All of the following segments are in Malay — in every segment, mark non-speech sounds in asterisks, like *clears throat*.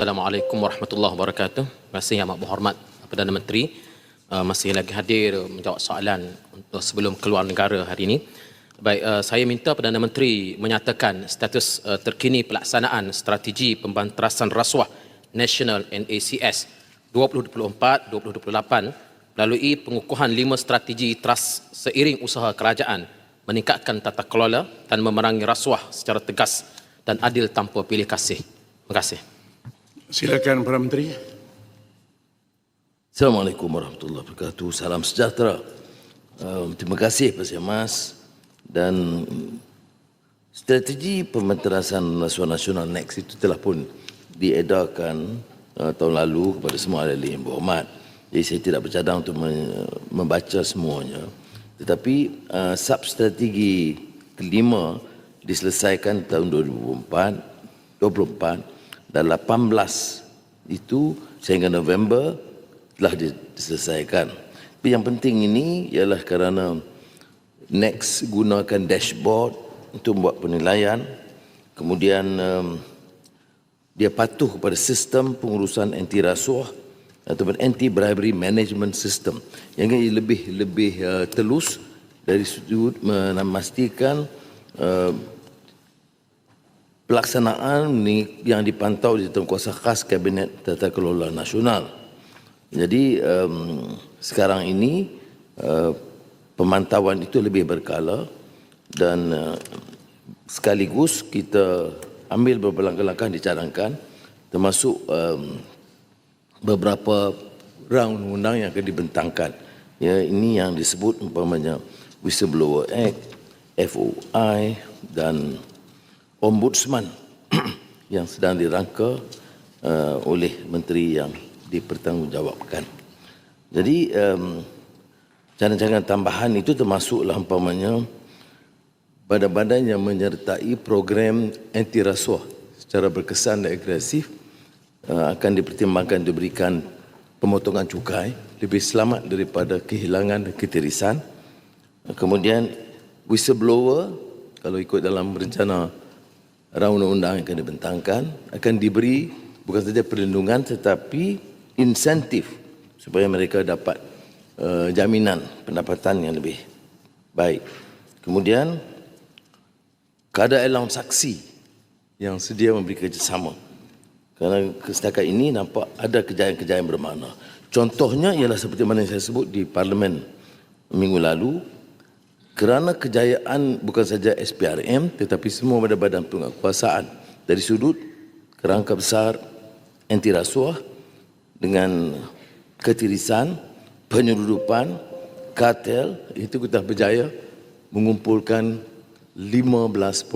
Assalamualaikum warahmatullahi wabarakatuh. Terima kasih Yang Amat Berhormat Perdana Menteri uh, masih lagi hadir menjawab soalan untuk sebelum keluar negara hari ini. Baik, uh, saya minta Perdana Menteri menyatakan status uh, terkini pelaksanaan strategi pembanterasan rasuah National NACS 2024-2028 melalui pengukuhan lima strategi trust seiring usaha kerajaan meningkatkan tata kelola dan memerangi rasuah secara tegas dan adil tanpa pilih kasih. Terima kasih. Silakan Perdana Menteri. Assalamualaikum warahmatullahi wabarakatuh. Salam sejahtera. Um, terima kasih Pak Mas dan strategi pembanterasan rasuah nasional NEXT itu telah pun diedarkan uh, tahun lalu kepada semua ahli yang berhormat. Jadi saya tidak bercadang untuk me- membaca semuanya. Tetapi uh, substrategi kelima diselesaikan tahun 2024, 24 dan 18 itu sehingga November telah diselesaikan. Tapi yang penting ini ialah kerana Next gunakan dashboard untuk membuat penilaian. Kemudian um, dia patuh kepada sistem pengurusan anti rasuah ataupun anti bribery management system yang lebih lebih uh, telus dari sudut memastikan uh, pelaksanaan ni yang dipantau di Tengkuasa Khas Kabinet Tata Kelola Nasional. Jadi um, sekarang ini uh, pemantauan itu lebih berkala dan uh, sekaligus kita ambil beberapa langkah-langkah dicadangkan termasuk um, beberapa round undang yang akan dibentangkan. Ya, ini yang disebut umpamanya Whistleblower Act, FOI dan Ombudsman *clears throat* yang sedang dirangka uh, oleh menteri yang dipertanggungjawabkan. Jadi um, Cadangan tambahan itu termasuklah umpamanya badan-badan yang menyertai program anti rasuah secara berkesan dan agresif uh, akan dipertimbangkan diberikan pemotongan cukai lebih selamat daripada kehilangan ketirisan. Kemudian whistleblower kalau ikut dalam rencana rang undang-undang yang akan dibentangkan akan diberi bukan saja perlindungan tetapi insentif supaya mereka dapat uh, jaminan pendapatan yang lebih baik. Kemudian kadar allowance saksi yang sedia memberi kerjasama. Kerana setakat ini nampak ada kejayaan-kejayaan bermakna. Contohnya ialah seperti mana yang saya sebut di parlimen minggu lalu kerana kejayaan bukan saja SPRM tetapi semua badan-badan penguasaan dari sudut kerangka besar anti rasuah dengan ketirisan penyeludupan, kartel, itu kita berjaya mengumpulkan 15.5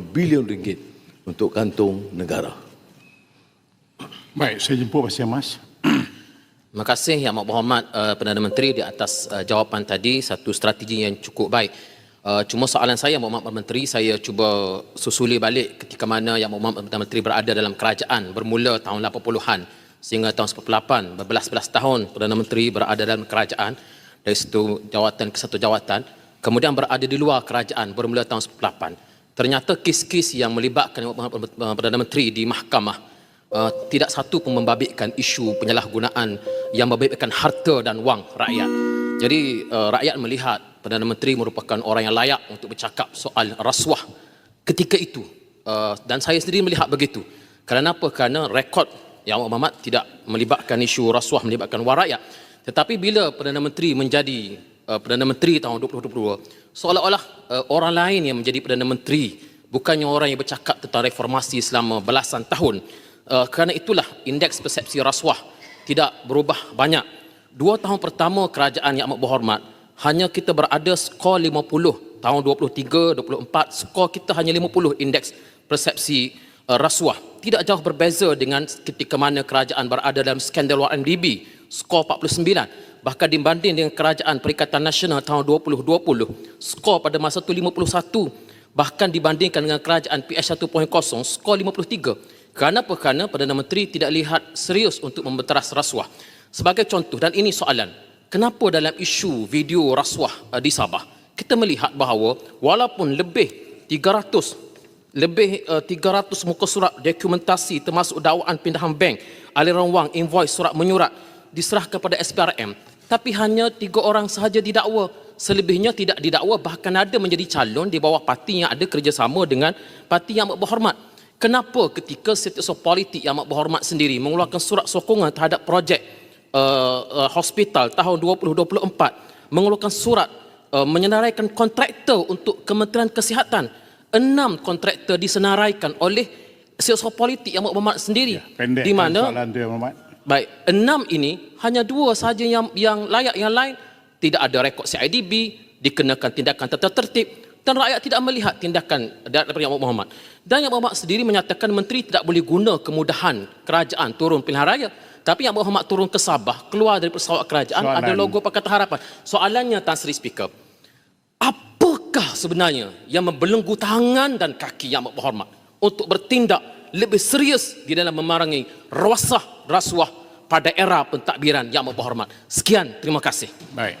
bilion ringgit untuk kantung negara. Baik, saya jemput Pak Mas. *clears throat* Terima kasih Yang Amat Berhormat uh, Perdana Menteri di atas uh, jawapan tadi. Satu strategi yang cukup baik. Uh, cuma soalan saya Yang Amat Menteri saya cuba susuli balik ketika mana Yang Amat Perdana Menteri berada dalam kerajaan bermula tahun 80-an sehingga tahun 98 berbelas-belas tahun Perdana Menteri berada dalam kerajaan. Dari satu jawatan ke satu jawatan kemudian berada di luar kerajaan bermula tahun 98 ternyata kes-kes yang melibatkan Perdana Menteri di mahkamah Uh, tidak satu pun membabitkan isu penyalahgunaan yang membabitkan harta dan wang rakyat. Jadi uh, rakyat melihat Perdana Menteri merupakan orang yang layak untuk bercakap soal rasuah ketika itu. Uh, dan saya sendiri melihat begitu. Kerana apa? Kerana rekod yang Muhammad tidak melibatkan isu rasuah melibatkan wang rakyat. Tetapi bila Perdana Menteri menjadi uh, Perdana Menteri tahun 2022, seolah-olah uh, orang lain yang menjadi Perdana Menteri bukannya orang yang bercakap tentang reformasi selama belasan tahun uh, kerana itulah indeks persepsi rasuah tidak berubah banyak. Dua tahun pertama kerajaan yang amat berhormat, hanya kita berada skor 50. Tahun 23, 24, skor kita hanya 50 indeks persepsi uh, rasuah. Tidak jauh berbeza dengan ketika mana kerajaan berada dalam skandal YMDB, skor 49. Bahkan dibanding dengan kerajaan Perikatan Nasional tahun 2020, skor pada masa itu 51. Bahkan dibandingkan dengan kerajaan PS 1.0, skor 53. Kerana? Kerana Perdana Menteri tidak lihat serius untuk membenteras rasuah. Sebagai contoh, dan ini soalan, kenapa dalam isu video rasuah uh, di Sabah, kita melihat bahawa walaupun lebih 300 lebih uh, 300 muka surat dokumentasi termasuk dakwaan pindahan bank, aliran wang, invoice, surat menyurat diserahkan kepada SPRM. Tapi hanya tiga orang sahaja didakwa. Selebihnya tidak didakwa bahkan ada menjadi calon di bawah parti yang ada kerjasama dengan parti yang berhormat. Kenapa ketika setiausaha politik yang amat berhormat sendiri mengeluarkan surat sokongan terhadap projek uh, uh, hospital tahun 2024 mengeluarkan surat uh, menyenaraikan kontraktor untuk Kementerian Kesihatan enam kontraktor disenaraikan oleh setiausaha politik yang amat berhormat sendiri. Pendek di mana? soalan ya Muhammad. Baik, enam ini hanya dua sahaja yang yang layak, yang lain. Tidak ada rekod CIDB, dikenakan tindakan tertib dan rakyat tidak melihat tindakan daripada Yang Muhammad. Dan Yang Muhammad sendiri menyatakan menteri tidak boleh guna kemudahan kerajaan turun pilihan raya. Tapi Yang Muhammad turun ke Sabah, keluar dari pesawat kerajaan, Soalan. ada logo Pakatan Harapan. Soalannya Tan Sri Speaker, apakah sebenarnya yang membelenggu tangan dan kaki Yang Berhormat untuk bertindak lebih serius di dalam memerangi rasuah rasuah pada era pentadbiran Yang Berhormat. Sekian, terima kasih. Baik.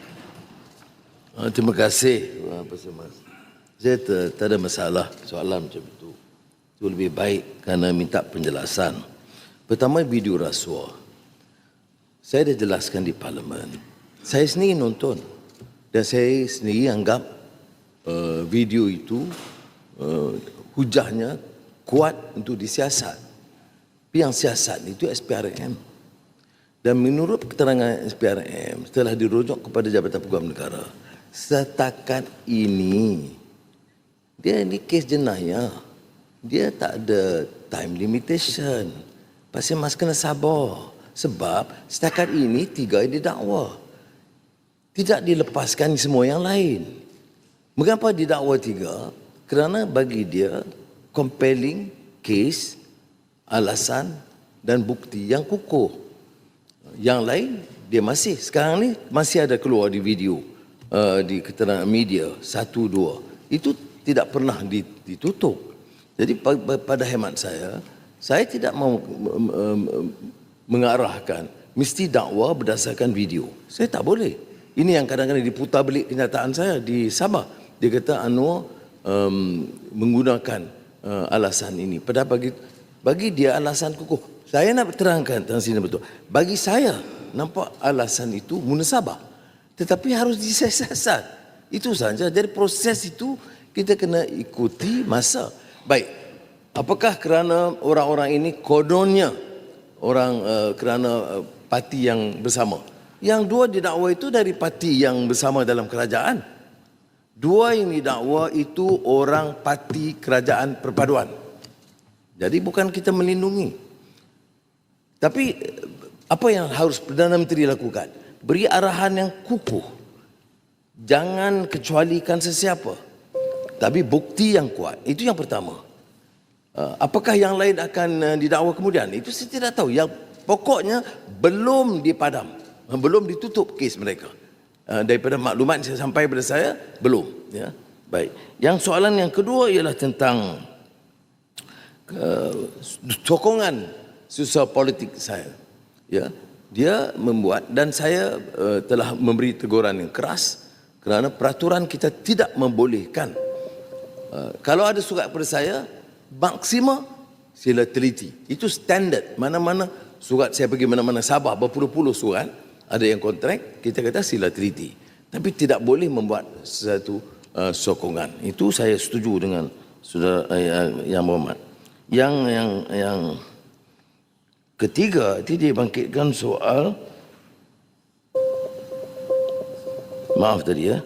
Uh, terima kasih Pastor Mas. Saya tak, tak ada masalah soalan macam itu. Itu lebih baik kerana minta penjelasan. Pertama video rasuah. Saya dah jelaskan di parlimen. Saya sendiri nonton dan saya sendiri anggap uh, video itu uh, hujahnya kuat untuk disiasat. Tapi yang siasat itu SPRM. Dan menurut keterangan SPRM setelah dirujuk kepada Jabatan Peguam Negara, setakat ini dia ini kes jenayah. Dia tak ada time limitation. Pasal mas kena sabar. Sebab setakat ini tiga yang didakwa. Tidak dilepaskan semua yang lain. Mengapa didakwa tiga? Kerana bagi dia compelling case, alasan dan bukti yang kukuh. Yang lain dia masih sekarang ni masih ada keluar di video uh, di keterangan media satu dua itu tidak pernah ditutup. Jadi pada hemat saya saya tidak mau mengarahkan mesti dakwa berdasarkan video. Saya tak boleh. Ini yang kadang-kadang diputar balik kenyataan saya di Sabah. Dia kata Anwar um, menggunakan uh, alasan ini. Padahal bagi bagi dia alasan kukuh. Saya nak terangkan tentang sini betul. Bagi saya nampak alasan itu munasabah. Tetapi harus disiasat. Itu saja. Jadi proses itu kita kena ikuti masa. Baik. Apakah kerana orang-orang ini kononnya orang uh, kerana uh, parti yang bersama? Yang dua didakwa itu dari parti yang bersama dalam kerajaan. Dua yang didakwa itu orang parti kerajaan perpaduan. Jadi bukan kita melindungi. Tapi apa yang harus Perdana Menteri lakukan? Beri arahan yang kukuh. Jangan kecualikan sesiapa. Tapi bukti yang kuat. Itu yang pertama. Uh, apakah yang lain akan uh, didakwa kemudian? Itu saya tidak tahu. Yang pokoknya belum dipadam. Belum ditutup kes mereka. Daripada maklumat yang sampai kepada saya, belum. Ya. Baik. Yang soalan yang kedua ialah tentang sokongan susah politik saya. Ya. Dia membuat dan saya telah memberi teguran yang keras kerana peraturan kita tidak membolehkan. Kalau ada surat kepada saya, maksima sila teliti. Itu standard. Mana-mana surat saya pergi mana-mana Sabah berpuluh-puluh surat ada yang kontrak kita kata sila teliti. Tapi tidak boleh membuat sesuatu uh, sokongan. Itu saya setuju dengan saudara uh, yang Muhammad. Yang yang yang ketiga itu dia bangkitkan soal Maaf tadi ya.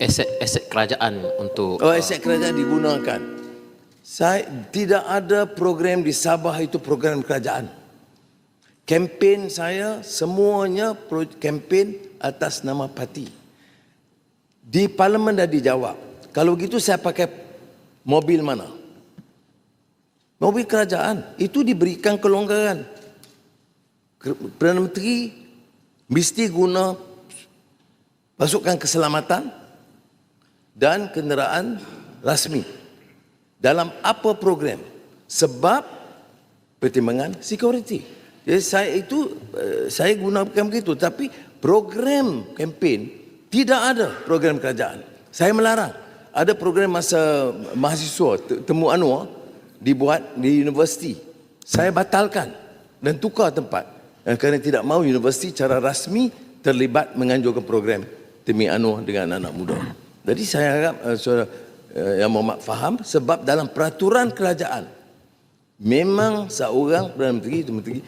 Kerajaan untuk Oh, aset kerajaan digunakan. Saya tidak ada program di Sabah itu program kerajaan. Kempen saya semuanya kempen atas nama parti. Di parlimen dah dijawab. Kalau begitu saya pakai mobil mana? Mobil kerajaan. Itu diberikan kelonggaran. Perdana Menteri mesti guna pasukan keselamatan dan kenderaan rasmi dalam apa program sebab pertimbangan security jadi saya itu eh, saya gunakan begitu tapi program kempen tidak ada program kerajaan saya melarang ada program masa mahasiswa temu Anwar dibuat di universiti. Saya batalkan dan tukar tempat kerana tidak mahu universiti secara rasmi terlibat menganjurkan program Temi Anwar dengan anak muda. Jadi saya harap uh, saudara uh, yang Muhammad faham sebab dalam peraturan kerajaan memang seorang Perdana Menteri itu menteri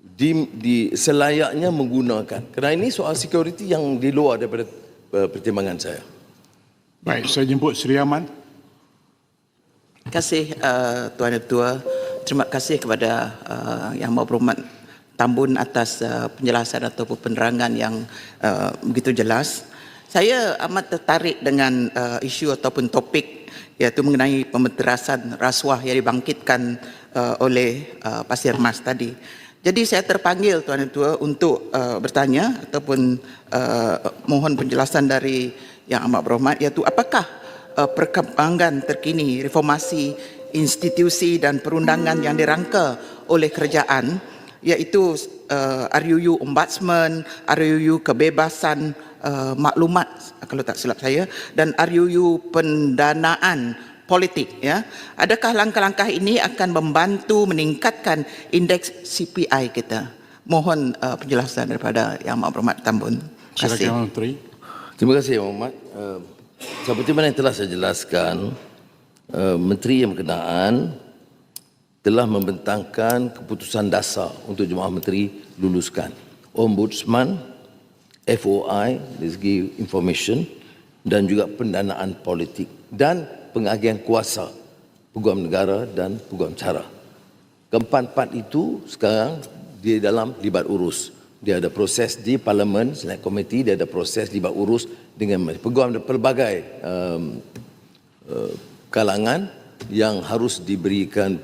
di, di selayaknya menggunakan. Kerana ini soal security yang di luar daripada uh, pertimbangan saya. Baik, saya jemput Sri Aman. Terima kasih uh, Tuan Ketua. Terima kasih kepada uh, Yang Maha Berhormat Tambun atas uh, penjelasan ataupun penerangan yang uh, begitu jelas. Saya amat tertarik dengan uh, isu ataupun topik iaitu mengenai pementerasan rasuah yang dibangkitkan uh, oleh uh, Pasir Mas tadi. Jadi saya terpanggil Tuan Ketua untuk uh, bertanya ataupun uh, mohon penjelasan dari Yang Amat Berhormat iaitu apakah uh, perkembangan terkini reformasi institusi dan perundangan yang dirangka oleh kerajaan iaitu uh, RUU Ombudsman, RUU Kebebasan uh, Maklumat kalau tak silap saya dan RUU Pendanaan Politik ya. Adakah langkah-langkah ini akan membantu meningkatkan indeks CPI kita? Mohon uh, penjelasan daripada Yang Amat Berhormat Tambun. Terima kasih. Silakan Menteri. Terima kasih Muhammad. Uh, seperti mana yang telah saya jelaskan, uh, Menteri yang berkenaan telah membentangkan keputusan dasar untuk jemaah menteri luluskan. Ombudsman, FOI, dari segi information dan juga pendanaan politik dan pengagihan kuasa peguam negara dan peguam cara. Keempat-empat itu sekarang di dalam libat urus. Dia ada proses di parlimen, select komiti, dia ada proses libat urus dengan peguam pelbagai um, uh, kalangan yang harus diberikan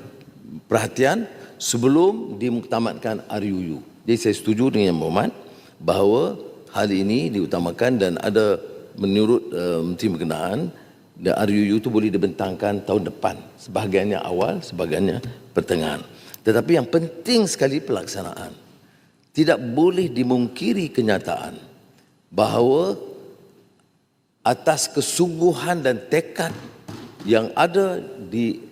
perhatian sebelum dimuktamadkan RUU. Jadi saya setuju dengan Muhammad bahawa hal ini diutamakan dan ada menurut uh, Menteri berkenaan dan RUU itu boleh dibentangkan tahun depan. Sebahagiannya awal, sebahagiannya pertengahan. Tetapi yang penting sekali pelaksanaan. Tidak boleh dimungkiri kenyataan bahawa atas kesungguhan dan tekad yang ada di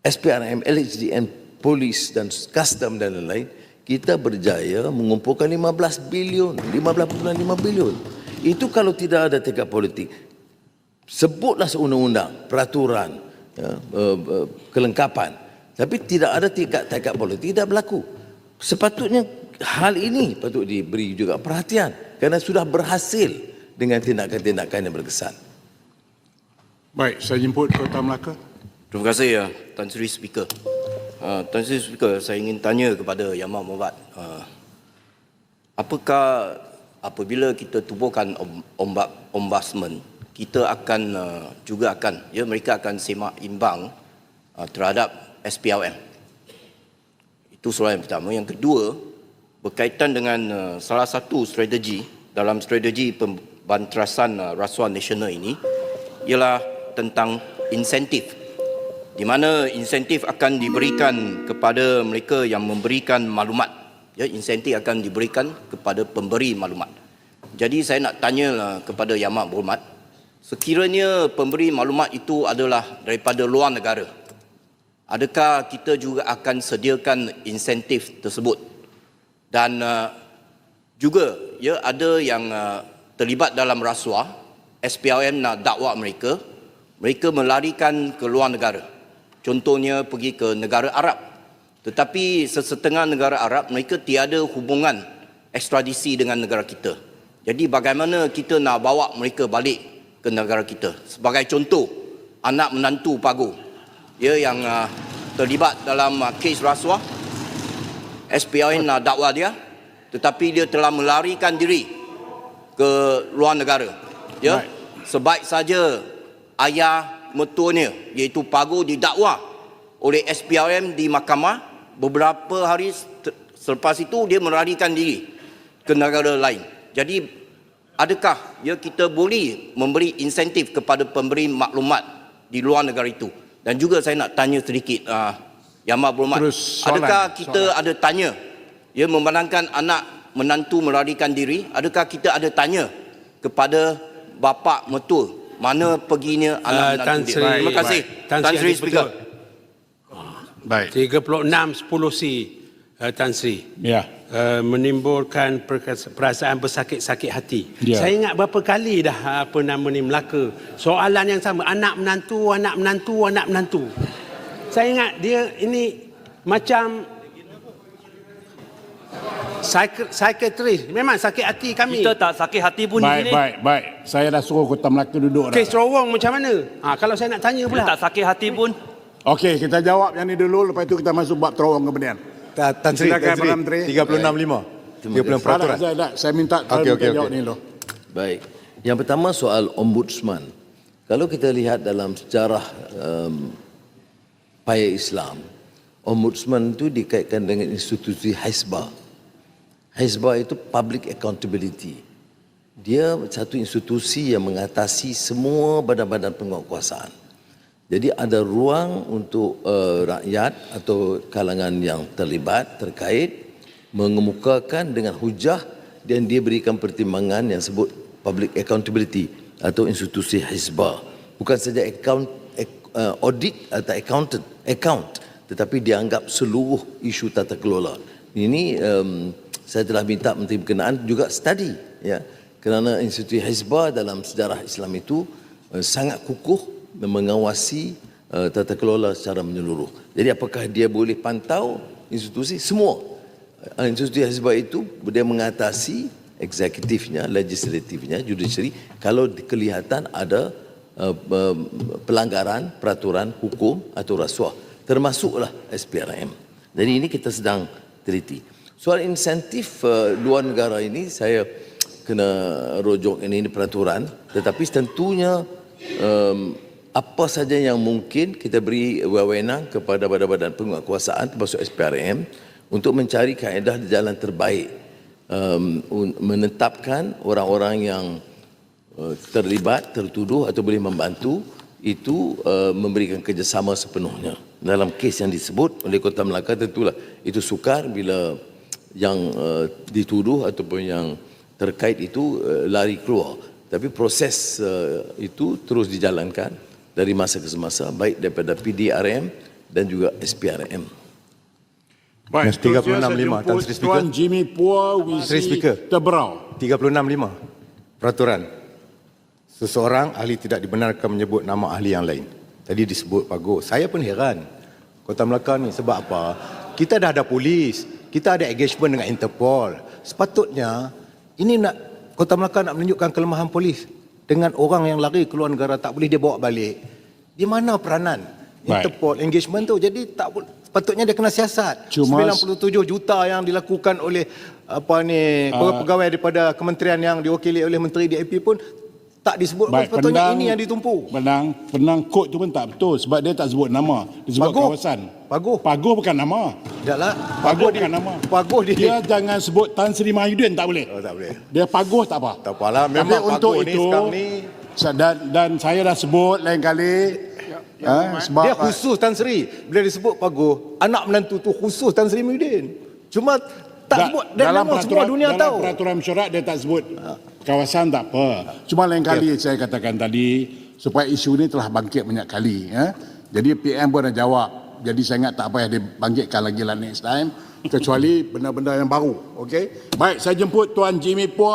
SPRM, LHDN, polis dan custom dan lain-lain, kita berjaya mengumpulkan 15 bilion, 15.5 bilion. Itu kalau tidak ada tekad politik. Sebutlah seundang-undang, peraturan, ya, uh, uh, kelengkapan. Tapi tidak ada tekad-tekad politik, tidak berlaku. Sepatutnya hal ini patut diberi juga perhatian kerana sudah berhasil dengan tindakan-tindakan yang berkesan. Baik, saya jemput Kota Melaka. Terima kasih ya Tan Sri Speaker. Uh, Tan Sri Speaker, saya ingin tanya kepada Yang Maha Mohd. Uh, apakah apabila kita tubuhkan ombak ombudsman, kita akan juga akan ya mereka akan semak imbang terhadap SPLM. Itu soalan yang pertama. Yang kedua, berkaitan dengan salah satu strategi dalam strategi pembanterasan uh, rasuah nasional ini ialah tentang insentif di mana insentif akan diberikan kepada mereka yang memberikan maklumat. Ya, insentif akan diberikan kepada pemberi maklumat. Jadi saya nak tanya kepada Yang Amat Berhormat, sekiranya pemberi maklumat itu adalah daripada luar negara, adakah kita juga akan sediakan insentif tersebut? Dan uh, juga ya ada yang uh, terlibat dalam rasuah, SPRM nak dakwa mereka, mereka melarikan ke luar negara contohnya pergi ke negara Arab. Tetapi sesetengah negara Arab mereka tiada hubungan ekstradisi dengan negara kita. Jadi bagaimana kita nak bawa mereka balik ke negara kita? Sebagai contoh, anak menantu Pagu ya yang uh, terlibat dalam uh, kes rasuah SPIN uh, dakwa dia tetapi dia telah melarikan diri ke luar negara. Ya. Sebaik saja ayah mertuanya iaitu Pago didakwa oleh SPRM di mahkamah beberapa hari selepas itu dia melarikan diri ke negara lain. Jadi adakah ya kita boleh memberi insentif kepada pemberi maklumat di luar negara itu? Dan juga saya nak tanya sedikit uh, Yang Amat Berhormat, adakah kita soalan. ada tanya ya memandangkan anak menantu melarikan diri, adakah kita ada tanya kepada bapa mertua mana perginya anak uh, Tan Sri, Terima kasih. Tan, Tan Sri Speaker. Baik. 36 10C uh, Tan Sri. Ya. Uh, menimbulkan perasaan bersakit-sakit hati. Ya. Saya ingat berapa kali dah apa nama ni Melaka. Soalan yang sama, anak menantu, anak menantu, anak menantu. Saya ingat dia ini macam psiki- psikiatris. Memang sakit hati kami. Kita tak sakit hati pun di Baik, sini. baik, baik. Saya dah suruh Kota Melaka duduk dah. Kes terowong macam mana? Ha, kalau saya nak tanya Kita pula. tak sakit hati pun. Okey, kita jawab yang ni dulu. Lepas tu kita masuk bab terowong kemudian. Tan Sri, Silakan, Tan Sri, Perdana Menteri. 36.5. Terima Dia punya kasih. peraturan. Tak, saya, tak. saya minta Okey, okay, okey, okay, jawab ni dulu. Baik. Yang pertama soal ombudsman. Kalau kita lihat dalam sejarah um, paya Islam, ombudsman itu dikaitkan dengan institusi Hizbah. Hizbah itu public accountability. Dia satu institusi yang mengatasi semua badan-badan penguatkuasaan. Jadi ada ruang untuk uh, rakyat atau kalangan yang terlibat terkait mengemukakan dengan hujah dan dia berikan pertimbangan yang sebut public accountability atau institusi hizbah. Bukan saja account ac- uh, audit atau accountant account tetapi dianggap seluruh isu tata kelola. Ini um, saya telah minta menteri berkenaan juga study ya kerana institusi hizbah dalam sejarah Islam itu uh, sangat kukuh dan mengawasi uh, tata kelola secara menyeluruh. Jadi apakah dia boleh pantau institusi semua? Uh, institusi hizbah itu dia mengatasi eksekutifnya, legislatifnya, judiciary kalau kelihatan ada uh, uh, pelanggaran peraturan hukum atau rasuah termasuklah SPRM. Jadi ini kita sedang teliti. Soal insentif uh, luar negara ini saya kena rujuk ini, ini peraturan tetapi tentunya um, apa saja yang mungkin kita beri wewenang kepada badan-badan penguatkuasaan termasuk SPRM untuk mencari kaedah jalan terbaik um, menetapkan orang-orang yang uh, terlibat, tertuduh atau boleh membantu itu uh, memberikan kerjasama sepenuhnya. Dalam kes yang disebut oleh Kota Melaka tentulah itu sukar bila yang uh, dituduh ataupun yang terkait itu uh, lari keluar. Tapi proses uh, itu terus dijalankan dari masa ke semasa baik daripada PDRM dan juga SPRM. Baik, Yes, 36.5, seterusnya saya Tan Sri Speaker. Tuan Jimmy Pua, Speaker. Tebrau. 36.5. Peraturan. Seseorang ahli tidak dibenarkan menyebut nama ahli yang lain. Tadi disebut Pago. Saya pun heran. Kota Melaka ni sebab apa? Kita dah ada polis. Kita ada engagement dengan Interpol. Sepatutnya ini nak Kota Melaka nak menunjukkan kelemahan polis dengan orang yang lari keluar negara tak boleh dia bawa balik. Di mana peranan. Interpol engagement tu? Jadi tak boleh Patutnya dia kena siasat. Cuma- 97 juta yang dilakukan oleh apa ni uh, pegawai daripada kementerian yang diwakili oleh menteri DAP pun tak disebut Baik, sepatutnya ini yang ditumpu. Penang, penang kod tu pun tak betul sebab dia tak sebut nama. Dia sebut Paguh. kawasan. Paguh. Paguh bukan nama. Taklah. Paguh bukan nama. Paguh dia. Dia jangan sebut Tan Sri Mahyudin tak boleh. Oh, tak boleh. Dia paguh tak apa. Tak apalah, Tapi memang untuk Paguh ni itu sekarang ni dan, dan saya dah sebut lain kali ha, sebab dia khusus Tan Sri. Bila disebut Paguh, anak menantu tu khusus Tan Sri Muhyiddin. Cuma tak Da- sebut dan memang semua dunia dalam tahu. peraturan mesyuarat dia tak sebut kawasan tak apa. Cuma lain kali saya katakan tadi supaya isu ni telah bangkit banyak kali. Ya. Jadi PM pun dah jawab. Jadi saya ingat tak payah dibangkitkan lagi lah next time. Kecuali *laughs* benda-benda yang baru. Okey. Baik, saya jemput Tuan Jimmy Puan.